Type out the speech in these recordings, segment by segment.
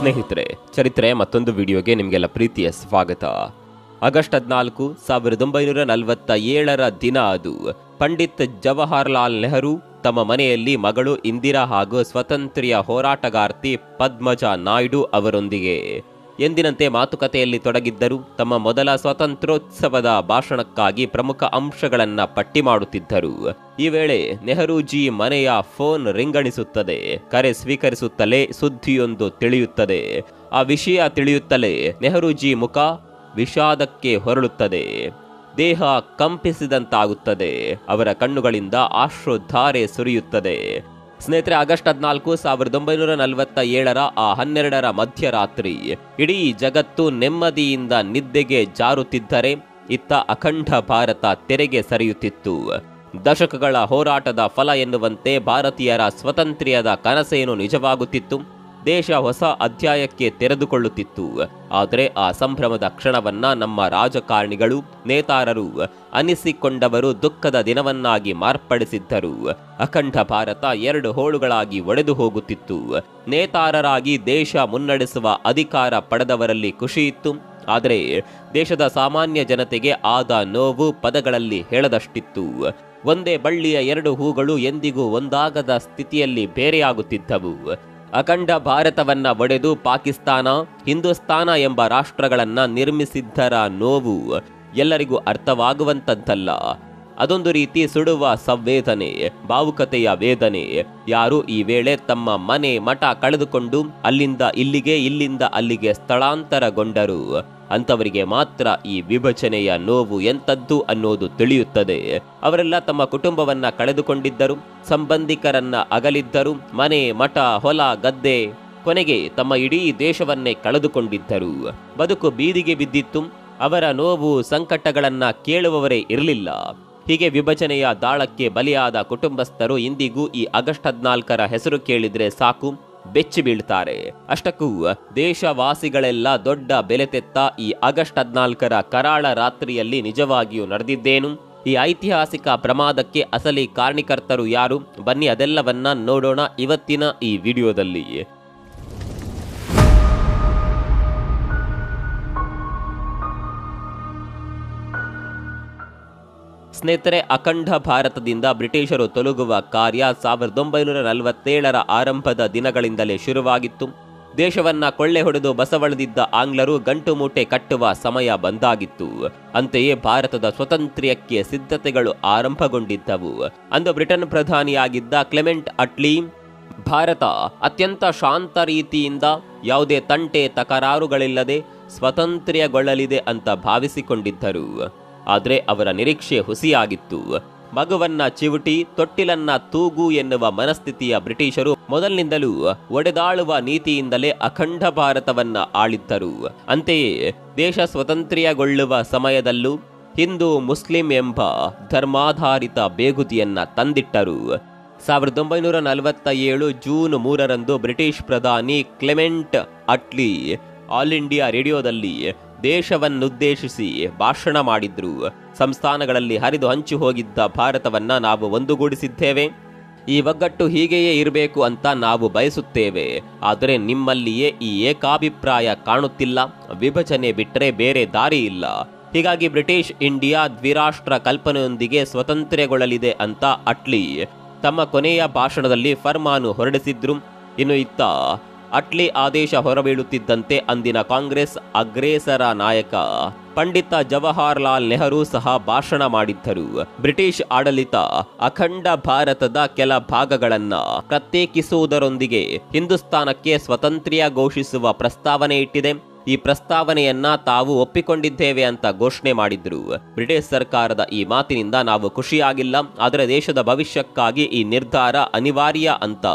ಸ್ನೇಹಿತರೆ, ಚರಿತ್ರೆ ಮತ್ತೊಂದು ವಿಡಿಯೋಗೆ ನಿಮಗೆಲ್ಲ ಪ್ರೀತಿಯ ಸ್ವಾಗತ. ಆಗಸ್ಟ್ ಹದಿನಾಲ್ಕು, ಸಾವಿರದ ಒಂಬೈನೂರ ನಲವತ್ತ ಏಳರ ದಿನ ಅದು. ಪಂಡಿತ್ ಜವಾಹರ್ಲಾಲ್ ನೆಹರು ತಮ್ಮ ಮನೆಯಲ್ಲಿ ಮಗಳು ಇಂದಿರಾ ಹಾಗೂ ಸ್ವತಂತ್ರ ಹೋರಾಟಗಾರ್ತಿ ಪದ್ಮಜಾ ನಾಯ್ಡು ಅವರೊಂದಿಗೆ. ಎಂದಿನಂತೆ ಮಾತುಕತೆಯಲ್ಲಿ ತೊಡಗಿದ್ದರು ತಮ್ಮ ಮೊದಲ ಸ್ವಾತಂತ್ರ್ಯೋತ್ಸವದ ಭಾಷಣಕ್ಕಾಗಿ ಪ್ರಮುಖ ಅಂಶಗಳನ್ನು ಪಟ್ಟಿ ಮಾಡುತ್ತಿದ್ದರು. ಈ ವೇಳೆ ನೆಹರೂಜಿ ಮನೆಯ ಫೋನ್ ರಿಂಗಣಿಸುತ್ತದೆ. ಕರೆ ಸ್ವೀಕರಿಸುತ್ತಲೇ ಸುದ್ದಿಯೊಂದು ತಿಳಿಯುತ್ತದೆ. ಆ ವಿಷಯ ತಿಳಿಯುತ್ತಲೇ ನೆಹರೂಜಿ ಮುಖ ವಿಷಾದಕ್ಕೆ ಹೊರಳುತ್ತದೆ. ದೇಹ ಕಂಪಿಸಿದಂತಾಗುತ್ತದೆ. ಅವರ ಕಣ್ಣುಗಳಿಂದ ಆಶ್ರುಧಾರೆ ಸುರಿಯುತ್ತದೆ. ಸ್ನೇಹಿತರೆ, ಆಗಸ್ಟ್ ಹದಿನಾಲ್ಕು ಸಾವಿರದ ಒಂಬೈನೂರ ನಲವತ್ತ ಏಳರ ಆ ಹನ್ನೆರಡರ ಮಧ್ಯರಾತ್ರಿ ಇಡೀ ಜಗತ್ತು ನೆಮ್ಮದಿಯಿಂದ ನಿದ್ದೆಗೆ ಜಾರುತ್ತಿದ್ದರೆ ಇತ್ತ ಅಖಂಡ ಭಾರತ ತೆರೆಗೆ ಸರಿಯುತ್ತಿತ್ತು. ದಶಕಗಳ ಹೋರಾಟದ ಫಲ ಎನ್ನುವಂತೆ ಭಾರತೀಯರ ಸ್ವತಂತ್ರ್ಯದ ಕನಸೇನು ನಿಜವಾಗುತ್ತಿತ್ತು? ದೇಶ ಹೊಸ ಅಧ್ಯಾಯಕ್ಕೆ ತೆರೆದುಕೊಳ್ಳುತ್ತಿತ್ತು. ಆದರೆ ಆ ಸಂಭ್ರಮದ ಕ್ಷಣವನ್ನ ನಮ್ಮ ರಾಜಕಾರಣಿಗಳು, ನೇತಾರರು ಅನಿಸಿಕೊಂಡವರು ದುಃಖದ ದಿನವನ್ನಾಗಿ ಮಾರ್ಪಡಿಸಿದ್ದರು. ಅಖಂಡ ಭಾರತ ಎರಡು ಹೋಳುಗಳಾಗಿ ಒಡೆದು ಹೋಗುತ್ತಿತ್ತು. ನೇತಾರರಾಗಿ ದೇಶ ಮುನ್ನಡೆಸುವ ಅಧಿಕಾರ ಪಡೆದವರಲ್ಲಿ ಖುಷಿಯಿತ್ತು ಆದರೆ ದೇಶದ ಸಾಮಾನ್ಯ ಜನತೆಗೆ ಆದ ನೋವು ಪದಗಳಲ್ಲಿ ಹೇಳದಷ್ಟಿತ್ತು. ಒಂದೇ ಬಳ್ಳಿಯ ಎರಡು ಹೂಗಳು ಎಂದಿಗೂ ಒಂದಾಗದ ಸ್ಥಿತಿಯಲ್ಲಿ ಬೇರೆಯಾಗುತ್ತಿದ್ದವು. ಅಖಂಡ ಭಾರತವನ್ನ ಒಡೆದು ಪಾಕಿಸ್ತಾನ, ಹಿಂದೂಸ್ತಾನ ಎಂಬ ರಾಷ್ಟ್ರಗಳನ್ನ ನಿರ್ಮಿಸಿದ್ದರ ನೋವು ಎಲ್ಲರಿಗೂ ಅರ್ಥವಾಗುವಂಥದ್ದಲ್ಲ ಅದೊಂದು ರೀತಿ ಸುಡುವ ಸಂವೇದನೆ ಭಾವುಕತೆಯ ವೇದನೆ. ಯಾರು ಈ ವೇಳೆ ತಮ್ಮ ಮನೆ ಮಠ ಕಳೆದುಕೊಂಡು ಅಲ್ಲಿಂದ ಇಲ್ಲಿಗೆ ಇಲ್ಲಿಂದ ಅಲ್ಲಿಗೆ ಸ್ಥಳಾಂತರಗೊಂಡರು. ಅಂತವರಿಗೆ ಮಾತ್ರ ಈ ವಿಭಜನೆಯ ನೋವು ಎಂಥದ್ದು ಅನ್ನೋದು ತಿಳಿಯುತ್ತದೆ. ಅವರೆಲ್ಲ ತಮ್ಮ ಕುಟುಂಬವನ್ನ ಕಳೆದುಕೊಂಡಿದ್ದರು, ಸಂಬಂಧಿಕರನ್ನ ಅಗಲಿದ್ದರು, ಮನೆ, ಮಠ, ಹೊಲ, ಗದ್ದೆ, ಕೊನೆಗೆ ತಮ್ಮ ಇಡೀ ದೇಶವನ್ನೇ ಕಳೆದುಕೊಂಡಿದ್ದರು. ಬದುಕು ಬೀದಿಗೆ ಬಿದ್ದಿತ್ತು, ಅವರ ನೋವು ಸಂಕಟಗಳನ್ನ ಕೇಳುವವರೇ ಇರಲಿಲ್ಲ. ಹೀಗೆ ವಿಭಜನೆಯ ದಾಳಕ್ಕೆ ಬಲಿಯಾದ ಕುಟುಂಬಸ್ಥರು ಇಂದಿಗೂ ಈ ಆಗಸ್ಟ್ ಹದಿನಾಲ್ಕರ ಹೆಸರು ಕೇಳಿದರೆ ಸಾಕು. ಬೆಚ್ಚಿ ಬೀಳ್ತಾರೆ. ಅಷ್ಟಕ್ಕೂ ದೇಶವಾಸಿಗಳೆಲ್ಲ ದೊಡ್ಡ ಬೆಲೆ ತೆತ್ತ ಈ ಆಗಸ್ಟ್ ಹದಿನಾಲ್ಕರ ಕರಾಳ ರಾತ್ರಿಯಲ್ಲಿ ನಿಜವಾಗಿಯೂ ನಡೆದಿದ್ದೇನು? ಈ ಐತಿಹಾಸಿಕ ಪ್ರಮಾದಕ್ಕೆ ಅಸಲಿ ಕಾರಣಕರ್ತರು ಯಾರು? ಬನ್ನಿ ಅದೆಲ್ಲವನ್ನ ನೋಡೋಣ ಇವತ್ತಿನ ಈ ವಿಡಿಯೋದಲ್ಲಿ. ಸ್ನೇಹಿತರೆ, ಅಖಂಡ ಭಾರತದಿಂದ ಬ್ರಿಟಿಷರು ತೊಲಗುವ ಕಾರ್ಯ ಸಾವಿರದ ಒಂಬೈನೂರ ನಲವತ್ತೇಳರ ಆರಂಭದ ದಿನಗಳಿಂದಲೇ ಶುರುವಾಗಿತ್ತು. ದೇಶವನ್ನ ಕೊಳ್ಳೆ ಹೊಡೆದು ಬಸವಳಿದಿದ್ದ ಆಂಗ್ಲರು ಗಂಟು ಮೂಟೆ ಕಟ್ಟುವ ಸಮಯ ಬಂದಾಗಿತ್ತು. ಅಂತೆಯೇ ಭಾರತದ ಸ್ವತಂತ್ರ್ಯಕ್ಕೆ ಸಿದ್ಧತೆಗಳು ಆರಂಭಗೊಂಡಿದ್ದವು. ಅಂದು ಬ್ರಿಟನ್ ಪ್ರಧಾನಿಯಾಗಿದ್ದ ಕ್ಲೆಮೆಂಟ್ ಅಟ್ಲಿ, ಭಾರತ ಅತ್ಯಂತ ಶಾಂತ ರೀತಿಯಿಂದ ಯಾವುದೇ ತಂಟೆ ತಕರಾರುಗಳಿಲ್ಲದೆ ಸ್ವತಂತ್ರ್ಯಗೊಳ್ಳಲಿದೆ ಅಂತ ಭಾವಿಸಿಕೊಂಡಿದ್ದರು. ಆದರೆ ಅವರ ನಿರೀಕ್ಷೆ ಹುಸಿಯಾಗಿತ್ತು. ಮಗುವನ್ನ ಚಿವುಟಿ, ತೊಟ್ಟಿಲನ್ನ ತೂಗು ಎನ್ನುವ ಮನಸ್ಥಿತಿಯ ಬ್ರಿಟಿಷರು ಮೊದಲಿನಿಂದಲೂ ಒಡೆದಾಳುವ ನೀತಿಯಿಂದಲೇ ಅಖಂಡ ಭಾರತವನ್ನ ಆಳಿದ್ದರು. ಅಂತೆಯೇ ದೇಶ ಸ್ವತಂತ್ರ್ಯಗೊಳ್ಳುವ ಸಮಯದಲ್ಲೂ ಹಿಂದೂ, ಮುಸ್ಲಿಂ ಎಂಬ ಧರ್ಮಾಧಾರಿತ ಬೇಗುದಿಯನ್ನ ತಂದಿಟ್ಟರು. ಸಾವಿರದ ಒಂಬೈನೂರ ನಲವತ್ತ ಏಳು ಜೂನ್ ಮೂರರಂದು ಬ್ರಿಟಿಷ್ ಪ್ರಧಾನಿ ಕ್ಲೆಮೆಂಟ್ ಅಟ್ಲಿ ಆಲ್ ಇಂಡಿಯಾ ರೇಡಿಯೋದಲ್ಲಿ ದೇಶವನ್ನುದ್ದೇಶಿಸಿ ಭಾಷಣ ಮಾಡಿದ್ರು. ಸಂಸ್ಥಾನಗಳಲ್ಲಿ ಹರಿದು ಹಂಚಿ ಹೋಗಿದ್ದ ಭಾರತವನ್ನ ನಾವು ಒಂದುಗೂಡಿಸಿದ್ದೇವೆ. ಈ ಒಗ್ಗಟ್ಟು ಹೀಗೆಯೇ ಇರಬೇಕು ಅಂತ ನಾವು ಬಯಸುತ್ತೇವೆ. ಆದರೆ ನಿಮ್ಮಲ್ಲಿಯೇ ಈ ಏಕಾಭಿಪ್ರಾಯ ಕಾಣುತ್ತಿಲ್ಲ. ವಿಭಜನೆ ಬಿಟ್ಟರೆ ಬೇರೆ ದಾರಿ ಇಲ್ಲ. ಹೀಗಾಗಿ ಬ್ರಿಟಿಷ್ ಇಂಡಿಯಾ ದ್ವಿರಾಷ್ಟ್ರ ಕಲ್ಪನೆಯೊಂದಿಗೆ ಸ್ವತಂತ್ರಗೊಳ್ಳಲಿದೆ ಅಂತ ಅಟ್ಲಿ ತಮ್ಮ ಕೊನೆಯ ಭಾಷಣದಲ್ಲಿ ಫರ್ಮಾನು ಹೊರಡಿಸಿದ್ರು. ಇನ್ನು ಇತ್ತ ಅಟ್ಲಿ ಆದೇಶ ಹೊರಬೀಳುತ್ತಿದ್ದಂತೆ ಅಂದಿನ ಕಾಂಗ್ರೆಸ್ ಅಗ್ರೇಸರ ನಾಯಕ ಪಂಡಿತ ಜವಾಹರಲಾಲ್ ನೆಹರು ಸಹ ಭಾಷಣ ಮಾಡಿದ್ದರು. ಬ್ರಿಟಿಷ್ ಆಡಳಿತ ಅಖಂಡ ಭಾರತದ ಕೆಲ ಭಾಗಗಳನ್ನ ಪ್ರತ್ಯೇಕಿಸುವುದರೊಂದಿಗೆ ಹಿಂದೂಸ್ತಾನಕ್ಕೆ ಸ್ವತಂತ್ರ್ಯ ಘೋಷಿಸುವ ಪ್ರಸ್ತಾವನೆ ಇಟ್ಟಿದೆ. ಈ ಪ್ರಸ್ತಾವನೆಯನ್ನ ತಾವು ಒಪ್ಪಿಕೊಂಡಿದ್ದೇವೆ ಅಂತ ಘೋಷಣೆ ಮಾಡಿದ್ರು. ಬ್ರಿಟಿಷ್ ಸರ್ಕಾರದ ಈ ಮಾತಿನಿಂದ ನಾವು ಖುಷಿಯಾಗಿಲ್ಲ. ಆದರೆ ದೇಶದ ಭವಿಷ್ಯಕ್ಕಾಗಿ ಈ ನಿರ್ಧಾರ ಅನಿವಾರ್ಯ ಅಂತ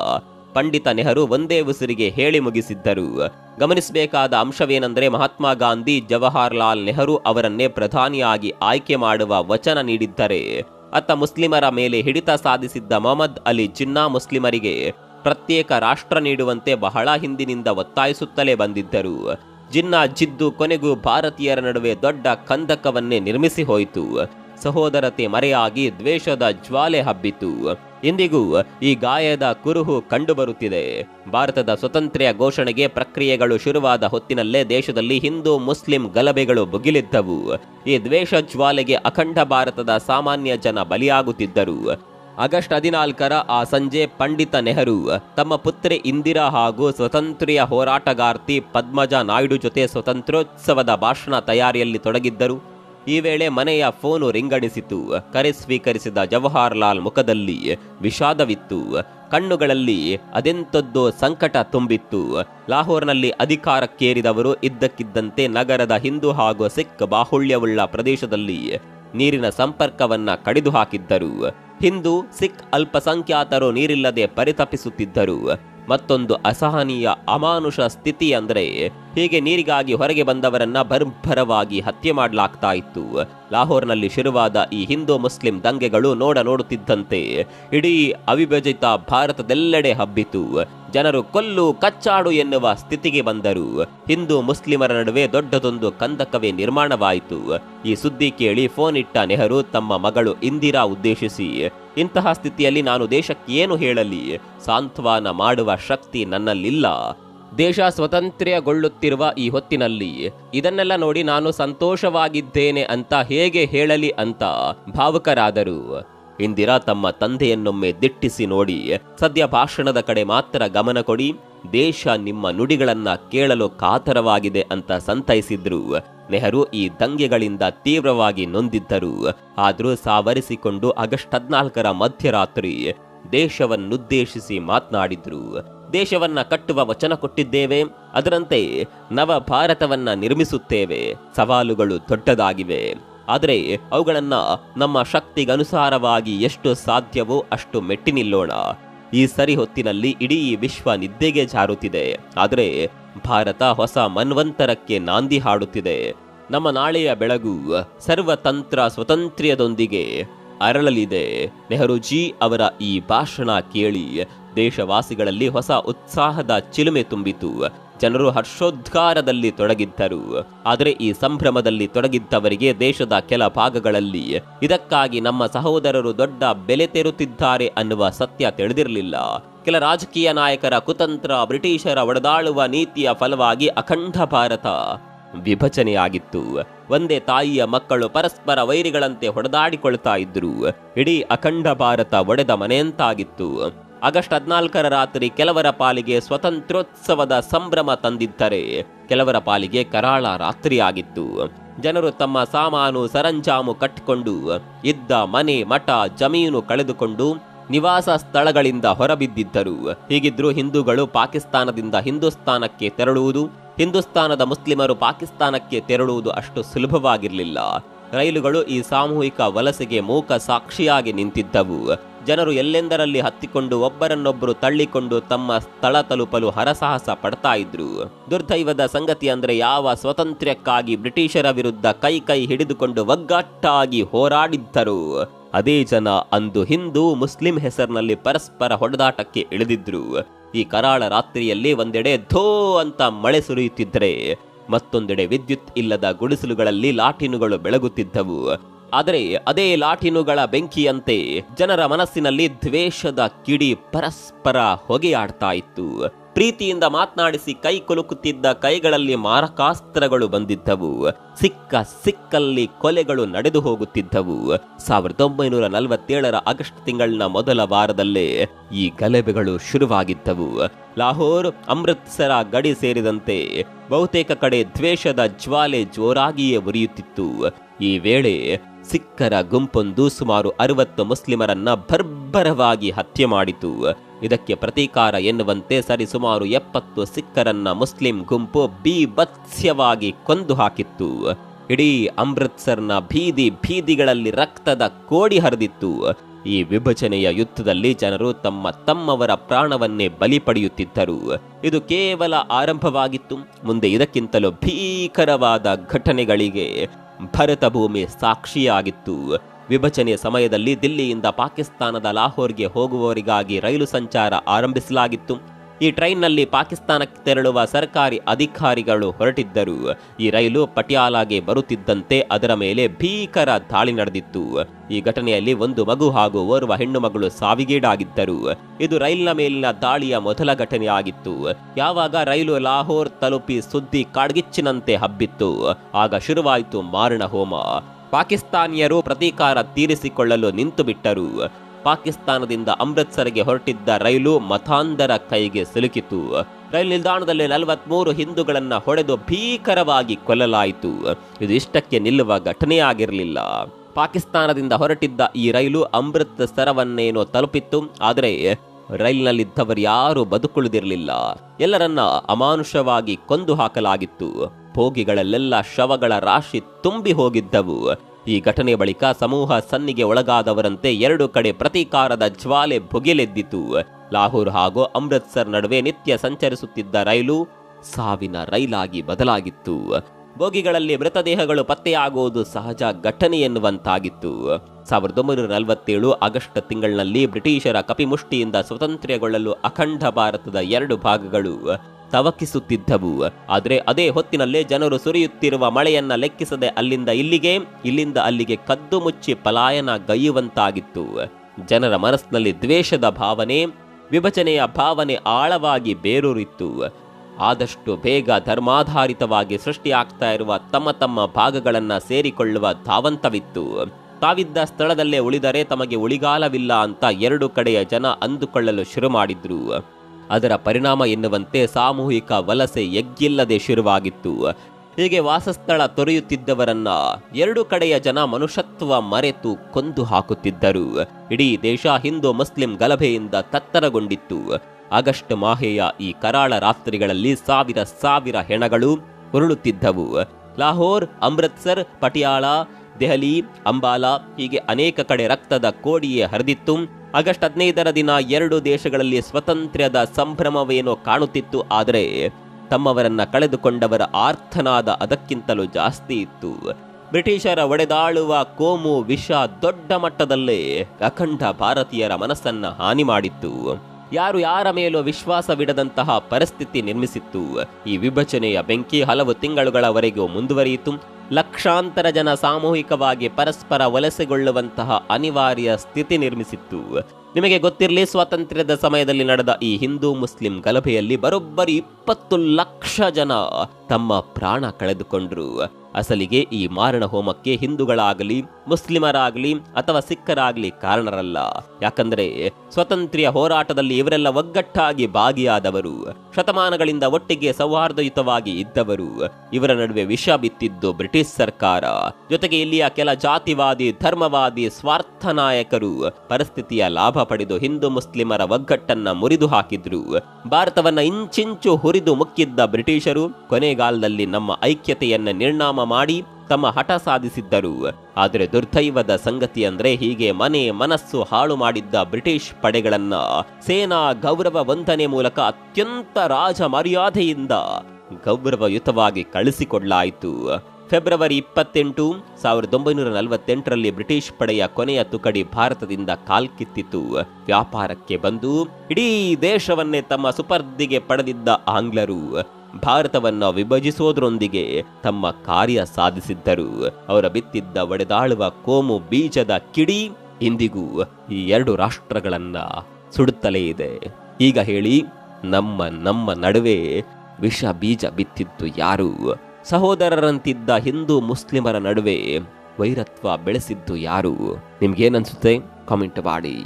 ಪಂಡಿತ ನೆಹರು ಒಂದೇ ಉಸಿರಿಗೆ ಹೇಳಿ ಮುಗಿಸಿದ್ದರು. ಗಮನಿಸಬೇಕಾದ ಅಂಶವೇನೆಂದರೆ ಮಹಾತ್ಮ ಗಾಂಧಿ ಜವಾಹರ್ಲಾಲ್ ನೆಹರು ಅವರನ್ನೇ ಪ್ರಧಾನಿಯಾಗಿ ಆಯ್ಕೆ ಮಾಡುವ ವಚನ ನೀಡಿದ್ದರೆ. ಅತ್ತ ಮುಸ್ಲಿಮರ ಮೇಲೆ ಹಿಡಿತ ಸಾಧಿಸಿದ್ದ ಮೊಹಮ್ಮದ್ ಅಲಿ ಜಿನ್ನಾ ಮುಸ್ಲಿಮರಿಗೆ ಪ್ರತ್ಯೇಕ ರಾಷ್ಟ್ರ ನೀಡುವಂತೆ ಬಹಳ ಹಿಂದಿನಿಂದ ಒತ್ತಾಯಿಸುತ್ತಲೇ ಬಂದಿದ್ದರು. ಜಿನ್ನಾ ಜಿದ್ದು ಕೊನೆಗೂ ಭಾರತೀಯರ ನಡುವೆ ದೊಡ್ಡ ಕಂದಕವನ್ನೇ ನಿರ್ಮಿಸಿ ಹೋಯಿತು. ಸಹೋದರತೆ ಮರೆಯಾಗಿ ದ್ವೇಷದ ಜ್ವಾಲೆ ಹಬ್ಬಿತು. ಇಂದಿಗೂ ಈ ಗಾಯದ ಕುರುಹು ಕಂಡುಬರುತ್ತಿದೆ. ಭಾರತದ ಸ್ವತಂತ್ರ್ಯ ಘೋಷಣೆಗೆ ಪ್ರಕ್ರಿಯೆಗಳು ಶುರುವಾದ ಹೊತ್ತಿನಲ್ಲೇ ದೇಶದಲ್ಲಿ ಹಿಂದೂ ಮುಸ್ಲಿಂ ಗಲಭೆಗಳು ಬುಗಿಲಿದ್ದವು ಈ ದ್ವೇಷ ಜ್ವಾಲೆಗೆ ಅಖಂಡ ಭಾರತದ ಸಾಮಾನ್ಯ ಜನ ಬಲಿಯಾಗುತ್ತಿದ್ದರು. ಆಗಸ್ಟ್ ಹದಿನಾಲ್ಕರ ಆ ಸಂಜೆ ಪಂಡಿತ ನೆಹರು, ತಮ್ಮ ಪುತ್ರಿ ಇಂದಿರಾ ಹಾಗೂ ಸ್ವತಂತ್ರ್ಯ ಹೋರಾಟಗಾರ್ತಿ ಪದ್ಮಜಾ ನಾಯ್ಡು ಜೊತೆ ಸ್ವತಂತ್ರೋತ್ಸವದ ಭಾಷಣ ತಯಾರಿಯಲ್ಲಿ ತೊಡಗಿದ್ದರು. ಈ ವೇಳೆ ಮನೆಯ ಫೋನು ರಿಂಗಣಿಸಿತು. ಕರೆ ಸ್ವೀಕರಿಸಿದ ಜವಾಹರ್ಲಾಲ್ ಮುಖದಲ್ಲಿ ವಿಷಾದವಿತ್ತು. ಕಣ್ಣುಗಳಲ್ಲಿ ಅದೆಂಥದ್ದೋ ಸಂಕಟ ತುಂಬಿತ್ತು. ಲಾಹೋರ್ನಲ್ಲಿ ಅಧಿಕಾರಕ್ಕೇರಿದವರು ಇದ್ದಕ್ಕಿದ್ದಂತೆ ನಗರದ ಹಿಂದೂ ಹಾಗೂ ಸಿಖ್ ಬಾಹುಳ್ಯವುಳ್ಳ ಪ್ರದೇಶದಲ್ಲಿ ನೀರಿನ ಸಂಪರ್ಕವನ್ನ ಕಡಿದು ಹಾಕಿದ್ದರು ಹಿಂದೂ, ಸಿಖ್ ಅಲ್ಪಸಂಖ್ಯಾತರು ನೀರಿಲ್ಲದೆ ಪರಿತಪಿಸುತ್ತಿದ್ದರು. ಮತ್ತೊಂದು ಅಸಹನೀಯ ಅಮಾನುಷ ಸ್ಥಿತಿ ಅಂದರೆ ಹೀಗೆ ನೀರಿಗಾಗಿ ಹೊರಗೆ ಬಂದವರನ್ನ ಬರ್ಭರವಾಗಿ ಹತ್ಯೆ ಮಾಡಲಾಗ್ತಾ ಇತ್ತು. ಲಾಹೋರ್ನಲ್ಲಿ ಶುರುವಾದ ಈ ಹಿಂದೂ ಮುಸ್ಲಿಂ ದಂಗೆಗಳು ನೋಡ ನೋಡುತ್ತಿದ್ದಂತೆ ಇಡೀ ಅವಿಭಜಿತ ಭಾರತದೆಲ್ಲೆಡೆ ಹಬ್ಬಿತು. ಜನರು ಕೊಲ್ಲು ಕಚ್ಚಾಡು ಎನ್ನುವ ಸ್ಥಿತಿಗೆ ಬಂದರು. ಹಿಂದೂ ಮುಸ್ಲಿಮರ ನಡುವೆ ದೊಡ್ಡದೊಂದು ಕಂದಕವೇ ನಿರ್ಮಾಣವಾಯಿತು. ಈ ಸುದ್ದಿ ಕೇಳಿ ಫೋನ್ ಇಟ್ಟ ನೆಹರು ತಮ್ಮ ಮಗಳು ಇಂದಿರಾ ಉದ್ದೇಶಿಸಿ ಇಂತಹ ಸ್ಥಿತಿಯಲ್ಲಿ ನಾನು ದೇಶಕ್ಕೆ ಏನು ಹೇಳಲಿ? ಸಾಂತ್ವನ ಮಾಡುವ ಶಕ್ತಿ ನನ್ನಲ್ಲಿಲ್ಲ. ದೇಶ ಸ್ವತಂತ್ರಗೊಳ್ಳುತ್ತಿರುವ ಈ ಹೊತ್ತಿನಲ್ಲಿ ಇದನ್ನೆಲ್ಲ ನೋಡಿ ನಾನು ಸಂತೋಷವಾಗಿದ್ದೇನೆ ಅಂತ ಹೇಗೆ ಹೇಳಲಿ ಅಂತ ಭಾವುಕರಾದರು. ಇಂದಿರಾ ತಮ್ಮ ತಂದೆಯನ್ನೊಮ್ಮೆ ದಿಟ್ಟಿಸಿ ನೋಡಿ, ಸದ್ಯ ಭಾಷಣದ ಕಡೆ ಮಾತ್ರ ಗಮನ ಕೊಡಿ, ದೇಶ ನಿಮ್ಮ ನುಡಿಗಳನ್ನ ಕೇಳಲು ಕಾತರವಾಗಿದೆ ಅಂತ ಸಂತೈಸಿದ್ರು. ನೆಹರು ಈ ದಂಗೆಗಳಿಂದ ತೀವ್ರವಾಗಿ ನೊಂದಿದ್ದರು. ಆದರೂ ಸಾವರಿಸಿಕೊಂಡು ಆಗಸ್ಟ್ ಹದಿನಾಲ್ಕರ ಮಧ್ಯರಾತ್ರಿ ದೇಶವನ್ನುದ್ದೇಶಿಸಿ ಮಾತನಾಡಿದ್ರು. ದೇಶವನ್ನ ಕಟ್ಟುವ ವಚನ ಕೊಟ್ಟಿದ್ದೇವೆ, ಅದರಂತೆ ನವ ಭಾರತವನ್ನ ನಿರ್ಮಿಸುತ್ತೇವೆ. ಸವಾಲುಗಳು ದೊಡ್ಡದಾಗಿವೆ. ಆದರೆ ಅವುಗಳನ್ನ ನಮ್ಮ ಶಕ್ತಿಗನುಸಾರವಾಗಿ ಎಷ್ಟು ಸಾಧ್ಯವೋ ಅಷ್ಟು ಮೆಟ್ಟಿ ನಿಲ್ಲೋಣ ಈ ಸರಿ ಹೊತ್ತಿನಲ್ಲಿ ಇಡೀ ವಿಶ್ವ ನಿದ್ದೆಗೆ ಜಾರುತ್ತಿದೆ. ಆದರೆ ಭಾರತ ಹೊಸ ಮನ್ವಂತರಕ್ಕೆ ನಾಂದಿ ಹಾಡುತ್ತಿದೆ. ನಮ್ಮ ನಾಳೆಯ ಬೆಳಗು ಸರ್ವತಂತ್ರ ಸ್ವಾತಂತ್ರ್ಯದೊಂದಿಗೆ ಅರಳಲಿದೆ. ನೆಹರುಜಿ ಅವರ ಈ ಭಾಷಣ ಕೇಳಿ ದೇಶವಾಸಿಗಳಲ್ಲಿ ಹೊಸ ಉತ್ಸಾಹದ ಚಿಲುಮೆ ತುಂಬಿತು. ಜನರು ಹರ್ಷೋದ್ಗಾರದಲ್ಲಿ ತೊಡಗಿದ್ದರು. ಆದರೆ ಈ ಸಂಭ್ರಮದಲ್ಲಿ ತೊಡಗಿದ್ದವರಿಗೆ ದೇಶದ ಕೆಲ ಭಾಗಗಳಲ್ಲಿ ಇದಕ್ಕಾಗಿ ನಮ್ಮ ಸಹೋದರರು ದೊಡ್ಡ ಬೆಲೆ ತೆರುತ್ತಿದ್ದಾರೆ ಅನ್ನುವ ಸತ್ಯ ತಿಳಿದಿರಲಿಲ್ಲ. ಕೆಲ ರಾಜಕೀಯ ನಾಯಕರ ಕುತಂತ್ರ ಬ್ರಿಟಿಷರ ಒಡೆದಾಳುವ ನೀತಿಯ ಫಲವಾಗಿ ಅಖಂಡ ಭಾರತ ವಿಭಜನೆಯಾಗಿತ್ತು. ಒಂದೇ ತಾಯಿಯ ಮಕ್ಕಳು ಪರಸ್ಪರ ವೈರಿಗಳಂತೆ ಹೊಡೆದಾಡಿಕೊಳ್ತಾ ಇದ್ರು. ಇಡೀ ಅಖಂಡ ಭಾರತ ಒಡೆದ ಮನೆಯಂತಾಗಿತ್ತು ಆಗಸ್ಟ್ ಹದಿನಾಲ್ಕರ ರಾತ್ರಿ ಕೆಲವರ ಪಾಲಿಗೆ ಸ್ವತಂತ್ರೋತ್ಸವದ ಸಂಭ್ರಮ ತಂದಿದ್ದರೆ ಕೆಲವರ ಪಾಲಿಗೆ ಕರಾಳ ರಾತ್ರಿಯಾಗಿತ್ತು. ಜನರು ತಮ್ಮ ಸಾಮಾನು ಸರಂಜಾಮು ಕಟ್ಟಿಕೊಂಡು ಇದ್ದ ಮನೆ ಮಠ ಜಮೀನು ಕಳೆದುಕೊಂಡು ನಿವಾಸ ಸ್ಥಳಗಳಿಂದ ಹೊರಬಿದ್ದಿದ್ದರು. ಹೀಗಿದ್ರೂ ಹಿಂದೂಗಳು ಪಾಕಿಸ್ತಾನದಿಂದ ಹಿಂದೂಸ್ತಾನಕ್ಕೆ ತೆರಳುವುದು, ಹಿಂದೂಸ್ತಾನದ ಮುಸ್ಲಿಮರು ಪಾಕಿಸ್ತಾನಕ್ಕೆ ತೆರಳುವುದು ಅಷ್ಟು ಸುಲಭವಾಗಿರಲಿಲ್ಲ. ರೈಲುಗಳು ಈ ಸಾಮೂಹಿಕ ವಲಸೆಗೆ ಮೂಕ ಸಾಕ್ಷಿಯಾಗಿ ನಿಂತಿದ್ದವು. ಜನರು ಎಲ್ಲೆಂದರಲ್ಲಿ ಹತ್ತಿಕೊಂಡು ಒಬ್ಬರನ್ನೊಬ್ಬರು ತಳ್ಳಿಕೊಂಡು ತಮ್ಮ ಸ್ಥಳ ತಲುಪಲು ಹರಸಾಹಸ ಪಡ್ತಾ ಇದ್ರು. ದುರ್ದೈವದ ಸಂಗತಿ ಅಂದರೆ ಯಾವ ಸ್ವಾತಂತ್ರ್ಯಕ್ಕಾಗಿ ಬ್ರಿಟಿಷರ ವಿರುದ್ಧ ಕೈ ಕೈ ಹಿಡಿದುಕೊಂಡು ಒಗ್ಗಟ್ಟಾಗಿ ಹೋರಾಡಿದ್ದರು. ಅದೇ ಜನ ಅಂದು ಹಿಂದೂ ಮುಸ್ಲಿಂ ಹೆಸರಿನಲ್ಲಿ ಪರಸ್ಪರ ಹೊಡೆದಾಟಕ್ಕೆ ಇಳಿದಿದ್ರು. ಈ ಕರಾಳ ರಾತ್ರಿಯಲ್ಲಿ ಒಂದೆಡೆ ಧೋ ಅಂತ ಮಳೆ ಸುರಿಯುತ್ತಿದ್ದರೆ, ಮತ್ತೊಂದೆಡೆ ವಿದ್ಯುತ್ ಇಲ್ಲದ ಗುಡಿಸಲುಗಳಲ್ಲಿ ಲಾಟಿನುಗಳು ಬೆಳಗುತ್ತಿದ್ದವು. ಆದರೆ ಅದೇ ಲಾಟಿನುಗಳ ಬೆಂಕಿಯಂತೆ ಜನರ ಮನಸ್ಸಿನಲ್ಲಿ ದ್ವೇಷದ ಕಿಡಿ ಪರಸ್ಪರ ಹೊಗೆಯಾಡ್ತಾ ಇತ್ತು. ಪ್ರೀತಿಯಿಂದ ಮಾತನಾಡಿಸಿ ಕೈ ಕುಲುಕುತ್ತಿದ್ದ ಕೈಗಳಲ್ಲಿ ಮಾರಕಾಸ್ತ್ರಗಳು ಬಂದಿದ್ದವು. ಸಿಕ್ಕ ಸಿಕ್ಕಲ್ಲಿ ಕೊಲೆಗಳು ನಡೆದು ಹೋಗುತ್ತಿದ್ದವು. ಸಾವಿರದ ಒಂಬೈನೂರ ನಲವತ್ತೇಳರ ಆಗಸ್ಟ್ ತಿಂಗಳಿನ ಮೊದಲ ವಾರದಲ್ಲೇ ಈ ಗಲಭೆಗಳು ಶುರುವಾಗಿದ್ದವು. ಲಾಹೋರ್, ಅಮೃತ್ಸರ ಗಡಿ ಸೇರಿದಂತೆ ಬಹುತೇಕ ಕಡೆ ದ್ವೇಷದ ಜ್ವಾಲೆ ಜೋರಾಗಿಯೇ ಉರಿಯುತ್ತಿತ್ತು. ಈ ವೇಳೆ ಸಿಖ್ಖರ ಗುಂಪೊಂದು ಸುಮಾರು ಅರವತ್ತು ಮುಸ್ಲಿಮರನ್ನ ಬರ್ಬರವಾಗಿ ಹತ್ಯೆ ಮಾಡಿತು. ಇದಕ್ಕೆ ಪ್ರತೀಕಾರ ಎನ್ನುವಂತೆ ಸರಿಸುಮಾರು ಎಪ್ಪತ್ತು ಸಿಖ್ಖರನ್ನ ಮುಸ್ಲಿಂ ಗುಂಪು ಬೀಭತ್ಸ್ಯವಾಗಿ ಕೊಂದು ಹಾಕಿತ್ತು. ಇಡೀ ಅಮೃತ್ಸರ್ನ ಬೀದಿ ಬೀದಿಗಳಲ್ಲಿ ರಕ್ತದ ಕೋಡಿ ಹರಿದಿತ್ತು. ಈ ವಿಭಜನೆಯ ಯುದ್ಧದಲ್ಲಿ ಜನರು ತಮ್ಮ ತಮ್ಮವರ ಪ್ರಾಣವನ್ನೇ ಬಲಿ ಪಡೆಯುತ್ತಿದ್ದರು. ಇದು ಕೇವಲ ಆರಂಭವಾಗಿತ್ತು. ಮುಂದೆ ಇದಕ್ಕಿಂತಲೂ ಭೀಕರವಾದ ಘಟನೆಗಳಿಗೆ ಭರತ ಭೂಮಿ ಸಾಕ್ಷಿಯಾಗಿತ್ತು. ವಿಭಜನೆಯ ಸಮಯದಲ್ಲಿ ದಿಲ್ಲಿಯಿಂದ ಪಾಕಿಸ್ತಾನದ ಲಾಹೋರ್ಗೆ ಹೋಗುವವರಿಗಾಗಿ ರೈಲು ಸಂಚಾರ ಆರಂಭಿಸಲಾಗಿತ್ತು. ಈ ಟ್ರೈನ್ನಲ್ಲಿ ಪಾಕಿಸ್ತಾನಕ್ಕೆ ತೆರಳುವ ಸರ್ಕಾರಿ ಅಧಿಕಾರಿಗಳು ಹೊರಟಿದ್ದರು. ಈ ರೈಲು ಪಟಿಯಾಲಾಗೆ ಬರುತ್ತಿದ್ದಂತೆ ಅದರ ಮೇಲೆ ಭೀಕರ ದಾಳಿ ನಡೆದಿತ್ತು. ಈ ಘಟನೆಯಲ್ಲಿ ಒಂದು ಮಗು ಹಾಗೂ ಓರ್ವ ಹೆಣ್ಣು ಮಗಳು ಸಾವಿಗೀಡಾಗಿದ್ದರು. ಇದು ರೈಲಿನ ಮೇಲಿನ ದಾಳಿಯ ಮೊದಲ ಘಟನೆಯಾಗಿತ್ತು. ಯಾವಾಗ ರೈಲು ಲಾಹೋರ್ ತಲುಪಿ ಸುದ್ದಿ ಕಾಡ್ಗಿಚ್ಚಿನಂತೆ ಹಬ್ಬಿತ್ತು. ಆಗ ಶುರುವಾಯಿತು ಮಾರಣ ಹೋಮ. ಪಾಕಿಸ್ತಾನಿಯರು ಪ್ರತೀಕಾರ ತೀರಿಸಿಕೊಳ್ಳಲು ನಿಂತುಬಿಟ್ಟರು. ಪಾಕಿಸ್ತಾನದಿಂದ ಅಮೃತ್ಸರ್ಗೆ ಹೊರಟಿದ್ದ ರೈಲು ಮತಾಂಧರ ಕೈಗೆ ಸಿಲುಕಿತು. ರೈಲು ನಿಲ್ದಾಣದಲ್ಲಿ ನಲವತ್ಮೂರು ಹಿಂದೂಗಳನ್ನು ಹೊಡೆದು ಭೀಕರವಾಗಿ ಕೊಲ್ಲಲಾಯಿತು. ಇದು ಇಷ್ಟಕ್ಕೆ ನಿಲ್ಲುವ ಘಟನೆಯಾಗಿರಲಿಲ್ಲ ಪಾಕಿಸ್ತಾನದಿಂದ ಹೊರಟಿದ್ದ ಈ ರೈಲು ಅಮೃತಸರವನ್ನೇನೋ ತಲುಪಿತ್ತು. ಆದರೆ ರೈಲಿನಲ್ಲಿದ್ದವರು ಯಾರು ಬದುಕುಳಿದಿರಲಿಲ್ಲ. ಎಲ್ಲರನ್ನ ಅಮಾನುಷವಾಗಿ ಕೊಂದು ಹಾಕಲಾಗಿತ್ತು. ಭೋಗಿಗಳಲ್ಲೆಲ್ಲ ಶವಗಳ ರಾಶಿ ತುಂಬಿ ಹೋಗಿದ್ದವು. ಈ ಘಟನೆ ಬಳಿಕ ಸಮೂಹ ಸನ್ನಿಗೆ ಒಳಗಾದವರಂತೆ ಎರಡು ಕಡೆ ಪ್ರತೀಕಾರದ ಜ್ವಾಲೆ ಭುಗಿಲೆದ್ದಿತು. ಲಾಹೋರ್ ಹಾಗೂ ಅಮೃತ್ಸರ್ ನಡುವೆ ನಿತ್ಯ ಸಂಚರಿಸುತ್ತಿದ್ದ ರೈಲು ಸಾವಿನ ರೈಲಾಗಿ ಬದಲಾಗಿತ್ತು. ಬೋಗಿಗಳಲ್ಲಿ ಮೃತದೇಹಗಳು ಪತ್ತೆಯಾಗುವುದು ಸಹಜ ಘಟನೆ ಎನ್ನುವಂತಾಗಿತ್ತು. ಸಾವಿರದ ಒಂಬೈನೂರ ನಲವತ್ತೇಳು ಆಗಸ್ಟ್ ತಿಂಗಳಿನಲ್ಲಿ ಬ್ರಿಟಿಷರ ಕಪಿಮುಷ್ಟಿಯಿಂದ ಸ್ವತಂತ್ರಗೊಳ್ಳಲು ಅಖಂಡ ಭಾರತದ ಎರಡು ಭಾಗಗಳು. ತವಕಿಸುತ್ತಿದ್ದವು. ಆದರೆ ಅದೇ ಹೊತ್ತಿನಲ್ಲೇ ಜನರು ಸುರಿಯುತ್ತಿರುವ ಮಳೆಯನ್ನ ಲೆಕ್ಕಿಸದೆ ಅಲ್ಲಿಂದ ಇಲ್ಲಿಗೆ, ಇಲ್ಲಿಂದ ಅಲ್ಲಿಗೆ ಕದ್ದು ಮುಚ್ಚಿ ಪಲಾಯನ ಗೈಯುವಂತಾಗಿತ್ತು. ಜನರ ಮನಸ್ಸಿನಲ್ಲಿ ದ್ವೇಷದ ಭಾವನೆ, ವಿಭಜನೆಯ ಭಾವನೆ ಆಳವಾಗಿ ಬೇರೂರಿತ್ತು. ಆದಷ್ಟು ಬೇಗ ಧರ್ಮಾಧಾರಿತವಾಗಿ ಸೃಷ್ಟಿಯಾಗ್ತಾ ಇರುವ ತಮ್ಮ ತಮ್ಮ ಭಾಗಗಳನ್ನ ಸೇರಿಕೊಳ್ಳುವ ಧಾವಂತವಿತ್ತು. ತಾವಿದ್ದ ಸ್ಥಳದಲ್ಲೇ ಉಳಿದರೆ ತಮಗೆ ಉಳಿಗಾಲವಿಲ್ಲ ಅಂತ ಎರಡು ಕಡೆಯ ಜನ ಅಂದುಕೊಳ್ಳಲು ಶುರು ಮಾಡಿದ್ರು. ಅದರ ಪರಿಣಾಮ ಎನ್ನುವಂತೆ ಸಾಮೂಹಿಕ ವಲಸೆ ಎಗ್ಗಿಲ್ಲದೆ ಶುರುವಾಗಿತ್ತು. ಹೀಗೆ ವಾಸಸ್ಥಳ ತೊರೆಯುತ್ತಿದ್ದವರನ್ನ ಎರಡು ಕಡೆಯ ಜನ ಮನುಷ್ಯತ್ವ ಮರೆತು ಕೊಂದು ಹಾಕುತ್ತಿದ್ದರು. ಇಡೀ ದೇಶ ಹಿಂದೂ ಮುಸ್ಲಿಂ ಗಲಭೆಯಿಂದ ತತ್ತರಗೊಂಡಿತ್ತು. ಆಗಸ್ಟ್ ಮಾಹೆಯ ಈ ಕರಾಳ ರಾತ್ರಿಗಳಲ್ಲಿ ಸಾವಿರ ಸಾವಿರ ಹೆಣಗಳು ಉರುಳುತ್ತಿದ್ದವು. ಲಾಹೋರ್, ಅಮೃತ್ಸರ್, ಪಟಿಯಾಳ ದೆಹಲಿ, ಅಂಬಾಲಾ ಹೀಗೆ ಅನೇಕ ಕಡೆ ರಕ್ತದ ಕೋಡಿಯೇ ಹರಿದಿತ್ತು. ಆಗಸ್ಟ್ ಹದಿನೈದರ ದಿನ ಎರಡು ದೇಶಗಳಲ್ಲಿ ಸ್ವಾತಂತ್ರ್ಯದ ಸಂಭ್ರಮವೇನೋ ಕಾಣುತ್ತಿತ್ತು. ಆದರೆ ತಮ್ಮವರನ್ನ ಕಳೆದುಕೊಂಡವರ ಆರ್ಥನಾದ ಅದಕ್ಕಿಂತಲೂ ಜಾಸ್ತಿ ಇತ್ತು. ಬ್ರಿಟಿಷರ ಒಡೆದಾಳುವ ಕೋಮು ವಿಷ ದೊಡ್ಡ ಮಟ್ಟದಲ್ಲೇ ಅಖಂಡ ಭಾರತೀಯರ ಮನಸ್ಸನ್ನ ಹಾನಿ ಮಾಡಿತ್ತು. ಯಾರು ಯಾರ ಮೇಲೂ ವಿಶ್ವಾಸವಿಡದಂತಹ ಪರಿಸ್ಥಿತಿ ನಿರ್ಮಿಸಿತ್ತು. ಈ ವಿಭಜನೆಯ ಬೆಂಕಿ ಹಲವು ತಿಂಗಳುಗಳವರೆಗೂ ಮುಂದುವರಿಯಿತು. ಲಕ್ಷಾಂತರ ಜನ ಸಾಮೂಹಿಕವಾಗಿ ಪರಸ್ಪರ ವಲಸೆಗೊಳ್ಳುವಂತಹ ಅನಿವಾರ್ಯ ಸ್ಥಿತಿ ನಿರ್ಮಿಸಿತ್ತು. ನಿಮಗೆ ಗೊತ್ತಿರಲಿ, ಸ್ವಾತಂತ್ರ್ಯದ ಸಮಯದಲ್ಲಿ ನಡೆದ ಈ ಹಿಂದೂ ಮುಸ್ಲಿಂ ಗಲಭೆಯಲ್ಲಿ ಬರೋಬ್ಬರಿ ಇಪ್ಪತ್ತು ಲಕ್ಷ ಜನ ತಮ್ಮ ಪ್ರಾಣ ಕಳೆದುಕೊಂಡ್ರು. ಅಸಲಿಗೆ ಈ ಮಾರಣ ಹೋಮಕ್ಕೆ ಹಿಂದೂಗಳಾಗಲಿ, ಮುಸ್ಲಿಮರಾಗಲಿ ಅಥವಾ ಸಿಖ್ಖರಾಗಲಿ ಕಾರಣರಲ್ಲ. ಯಾಕಂದ್ರೆ ಸ್ವತಂತ್ರ್ಯ ಹೋರಾಟದಲ್ಲಿ ಇವರೆಲ್ಲ ಒಗ್ಗಟ್ಟಾಗಿ ಭಾಗಿಯಾದವರು, ಶತಮಾನಗಳಿಂದ ಒಟ್ಟಿಗೆ ಸೌಹಾರ್ದಯುತವಾಗಿ ಇದ್ದವರು. ಇವರ ನಡುವೆ ವಿಷ ಬಿತ್ತಿದ್ದು ಬ್ರಿಟಿಷ್ ಸರ್ಕಾರ. ಜೊತೆಗೆ ಇಲ್ಲಿಯ ಕೆಲ ಜಾತಿವಾದಿ, ಧರ್ಮವಾದಿ, ಸ್ವಾರ್ಥ ನಾಯಕರು ಪರಿಸ್ಥಿತಿಯ ಲಾಭ ಪಡೆದು ಹಿಂದೂ ಮುಸ್ಲಿಮರ ಒಗ್ಗಟ್ಟನ್ನ ಮುರಿದು ಹಾಕಿದ್ರು. ಭಾರತವನ್ನ ಇಂಚಿಂಚು ಹುರಿದು ಮುಕ್ಕಿದ್ದ ಬ್ರಿಟಿಷರು ಕೊನೆಗಾಲದಲ್ಲಿ ನಮ್ಮ ಐಕ್ಯತೆಯನ್ನ ನಿರ್ನಾಮ ಮಾಡಿ ತಮ್ಮ ಹಠ ಸಾಧಿಸಿದ್ದರು. ಆದರೆ ದುರ್ದೈವದ ಸಂಗತಿ ಅಂದ್ರೆ ಹೀಗೆ ಮನೆ ಮನಸ್ಸು ಹಾಳು ಮಾಡಿದ್ದ ಬ್ರಿಟಿಷ್ ಪಡೆಗಳನ್ನ ಸೇನಾ ಗೌರವ ವಂದನೆ ಮೂಲಕ ಅತ್ಯಂತ ರಾಜ ಮರ್ಯಾದೆಯಿಂದ ಗೌರವಯುತವಾಗಿ ಕಳಿಸಿಕೊಡ್ಲಾಯಿತು. ಫೆಬ್ರವರಿ ಇಪ್ಪತ್ತೆಂಟು ಸಾವಿರದ ಒಂಬೈನೂರ ನಲವತ್ತೆಂಟರಲ್ಲಿ ಬ್ರಿಟಿಷ್ ಪಡೆಯ ಕೊನೆಯ ತುಕಡಿ ಭಾರತದಿಂದ ಕಾಲ್ಕಿತ್ತಿತು ವ್ಯಾಪಾರಕ್ಕೆ ಬಂದು ಇಡೀ ದೇಶವನ್ನೇ ತಮ್ಮ ಸುಪರ್ದಿಗೆ ಪಡೆದಿದ್ದ ಆಂಗ್ಲರು. ಭಾರತವನ್ನ ವಿಭಜಿಸೋದ್ರೊಂದಿಗೆ ತಮ್ಮ ಕಾರ್ಯ ಸಾಧಿಸಿದ್ದರು. ಅವರ ಬಿತ್ತಿದ್ದ ಒಡೆದಾಳುವ ಕೋಮು ಬೀಜದ ಕಿಡಿ ಇಂದಿಗೂ ಈ ಎರಡು ರಾಷ್ಟ್ರಗಳನ್ನ ಸುಡುತ್ತಲೇ ಇದೆ. ಈಗ ಹೇಳಿ, ನಮ್ಮ ನಮ್ಮ ನಡುವೆ ವಿಷ ಬೀಜ ಬಿತ್ತಿದ್ದು ಯಾರು? ಸಹೋದರರಂತಿದ್ದ ಹಿಂದೂ ಮುಸ್ಲಿಮರ ನಡುವೆ ವೈರತ್ವ ಬೆಳೆಸಿದ್ದು ಯಾರು? ನಿಮ್ಗೇನನ್ಸುತ್ತೆ? ಕಾಮೆಂಟ್ ಮಾಡಿ.